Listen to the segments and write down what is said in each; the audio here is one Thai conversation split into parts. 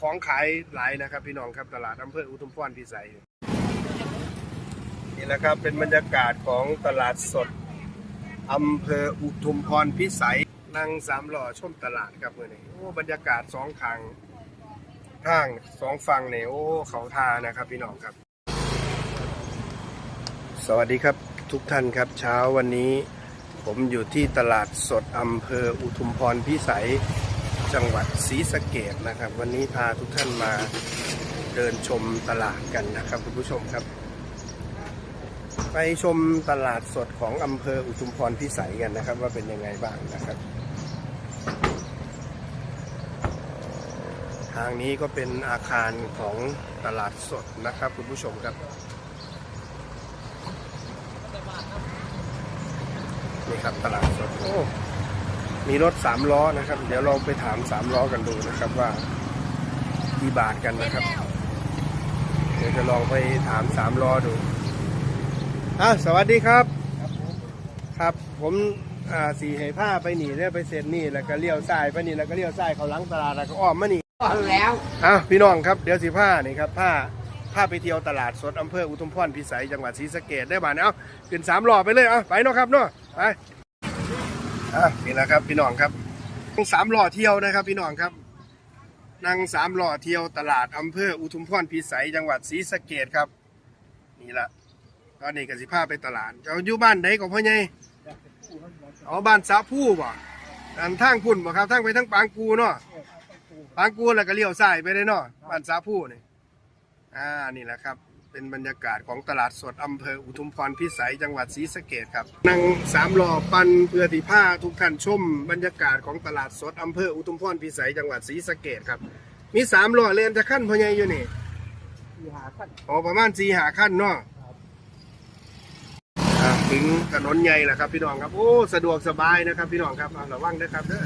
ของขายหลายนะครับพี่น้องครับตลาดอำเภออุทุมพรพิสัยนี่แหละครับเป็นบรรยากาศของตลาดสดอำเภออุทุมพรพิสัยนั่งสามหล่อชมตลาดครับเมื่อนี้โอ้บรรยากาศสองทางทางสองฝั่งเนี่ยโอ้เขาทานะครับพี่น้องครับ สวัสดีครับทุกท่านครับเช้าวันนี้ ผมอยู่ที่ตลาดสดอำเภออุทุมพรพิสัย จังหวัดศรีสะเกดนะครับ วันนี้พาทุกท่านมาเดินชมตลาดกันนะครับคุณผู้ชมครับ ไปชมตลาดสดของอำเภออุทุมพรพิสัยกันนะครับ ว่าเป็นยังไงบ้างนะครับ ทางนี้ก็เป็นอาคารของตลาดสดนะครับคุณผู้ชมครับนี่ครับตลาดสดโอ้ มีรถสามล้อนะครับ เดี๋ยวเราไปถามสามล้อกันดูนะครับว่ากี่บาทกันนะครับ เดี๋ยวจะลองไปถามสามล้อดูอะสวัสดีครับ ครับผมอ่าสีให้ผ้าไปหนีเนี่ยไปเสร็จนี่แล้วก็เลี้ยวซ้ายไปนี่แล้วก็เลี้ยวซ้ายเขาหลังตลาดแล้วก็อ้อมมานี่ก่อนแล้วอะพี่น้องครับเดี๋ยวสิผ้านี่ครับผ้าผ้าไปเที่ยวตลาดสดอำเภออุทุมพรพิสัยจังหวัดศรีสะเกดได้บ้านเอาขึ้นสามล้อไปเลยเอาไปเนาะครับเนาะไป อะนี่แหละครับพี่น้องครับนั่งสามหล้อเที่ยวนะครับ พี่น้องครับนั่งสามหล้อเที่ยวตลาดอำเภออุทุมพรพิสัยจังหวัดศรีสะเกดครับ นี่ละตอนนี้กสิผ้าไปตลาดจะอยู่บ้านไหนของพ่อใหญ่อ๋อบ้านสาผู้บ่อันทางพุ่นบ่ครับทางไปทางปางกูเนาะปางกูแล้วก็เลี้ยวซ้ายไปเลยเนาะบ้านสาผู้นี่อ่านี่แหละครับ เป็นบรรยากาศของตลาดสดอำเภออุทุมพรพิสัยจังหวัดศรีสะเกดครับนั่งสามล้อปันเพื่อที่ผ้าทุกท่านชมบรรยากาศของตลาดสดอำเภออุทุมพรพิสัยจังหวัดศรีสะเกดครับมีสามล้อเลนจะขั้นพอใหญอยู่นี่ที่หาขั้นอ๋อประมาณสี่หาขั้นเนาะอ่าถึงถนนใหญ่แหละครับพี่น้องครับโอ้สะดวกสบายนะครับพี่น้องครับอ่าระวังนะครับเด้อ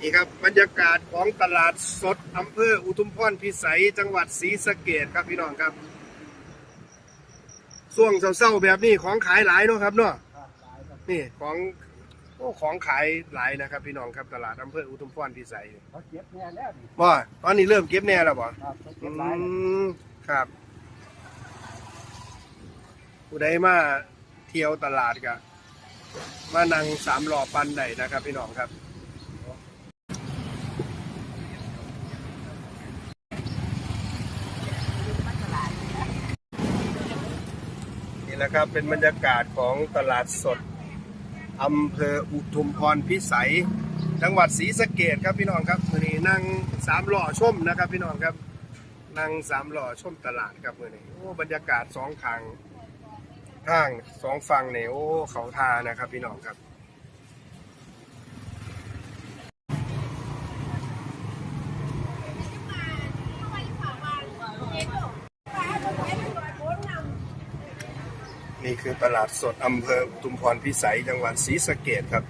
นี่ครับบรรยากาศของตลาดสดอำเภออุทุมพรพิสัยจังหวัดศรีสะเกดครับพี่น้องครับช่วงเศร้าๆแบบนี้ของขายหลายเนาะครับเนาะครับหลายครับนี่ของโอ้ของขายหลายนะครับ พี่น้องครับตลาดอำเภออุทุมพรพิสัยเขาเก็บแน่แล้วดิบ่ตอนนี้เริ่มเก็บแน่แล้วบ่ครับเขาอืเก็บหลายแล้วมครับผู้ใดมาเที่ยวตลาดกะมานั่งสามหล่อปันได้นะครับ พี่น้องครับ นะครับ เป็นบรรยากาศของตลาดสดอำเภออุทุมพรพิสัย จังหวัดศรีสะเกดครับพี่น้องครับมือนี้นั่งสามหล่อชมนะครับ พี่น้องครับนั่งสามหล่อชมตลาดครับมือนี้โอ้บรรยากาศสองทางทางสองฝั่งเนี่ยโอ้เขาทานะครับ พี่น้องครับ นี่คือตลาดสดอำเภออุทุมพรพิสัยจังหวัดศรีสะเกดครับ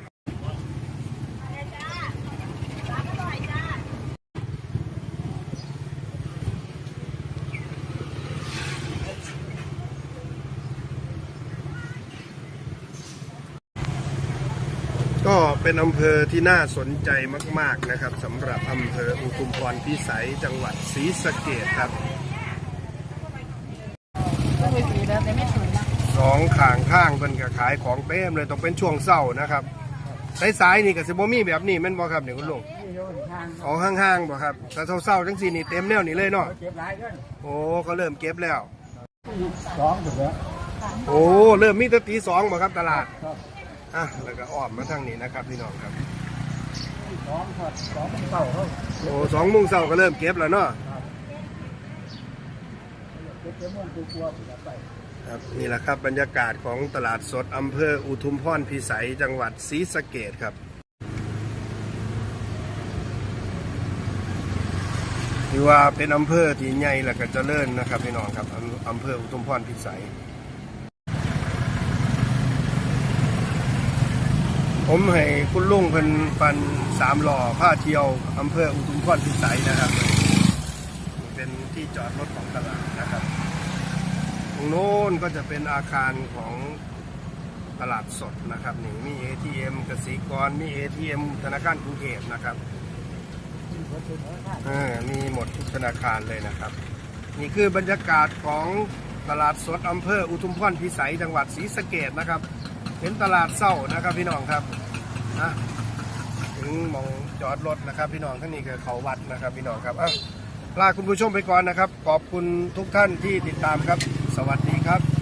ก็เป็นอำเภอที่น่าสนใจมาก ๆ นะครับสำหรับอำเภออุทุมพรพิสัยจังหวัดศรีสะเกดครับ ก็ไม่สีแล้วแต่ไม่สวยนะ สองข้างข้างเป็นก็ขายของเต็มเลยต้องเป็นช่วงเศร้านะครับสายๆนี่กับสิบมีแบบนี้แม่นบ่ครับเนี่ยคุณลุงนี่โยนทางอ๋อห้างๆบ่ครับแต่เศร้าๆจังสี่นี่เต็มแนวนี่เลยเนาะเขาเก็บหลายเรื่องโอ้เขาเริ่มเก็บแล้ว สองถูกแล้วโอ้เริ่มมีแตั้ตีสองบ่ครับตลาดครับอะแล้วก็อ้อมมาทางนี้นะครับพี่น้องครับ สองครับสองเป็นเก่าเขาโอ้สองโมงเช้าก็เริ่มเก็บแล้วเนาะครับเก็บเก็บมุ่งตัวกลัวผมจะไป ครับนี่แหละครับบรรยากาศของตลาดสดอำเภออุทุมพรพิสัยจังหวัดศรีสะเกดครับถือว่าเป็นอำเภอที่ใหญ่และก็เจริญนะครับพี่น้องครับอำเภออุทุมพรพิสัย ผมให้คุณลุงเพิ่นปันสามหล่อผ้าเที่ยวอำเภออุทุมพรพิสัยนะครับ เป็นที่จอดรถของตลาดนะครับ รงโน้นก็จะเป็นอาคารของตลาดสดนะครับนี่มี ATM กสิกรมี ATM ธนาคารกรุงเทพนะครับเออมีหมดทุกธนาคารเลยนะครับ นี่คือบรรยากาศของตลาดสดอำเภออุทุมพรพิสัยจังหวัดศรีสะเกดนะครับเป็นตลาดเศร้านะครับพี่น้องครับนะถึงมองจอดรถนะครับ พี่น้องท่านนี้คือเขาวัดนะครับ พี่น้องครับอะลาคุณผู้ชมไปก่อนนะครับ ขอบคุณทุกท่านที่ติดตามครับ วัสดีครับ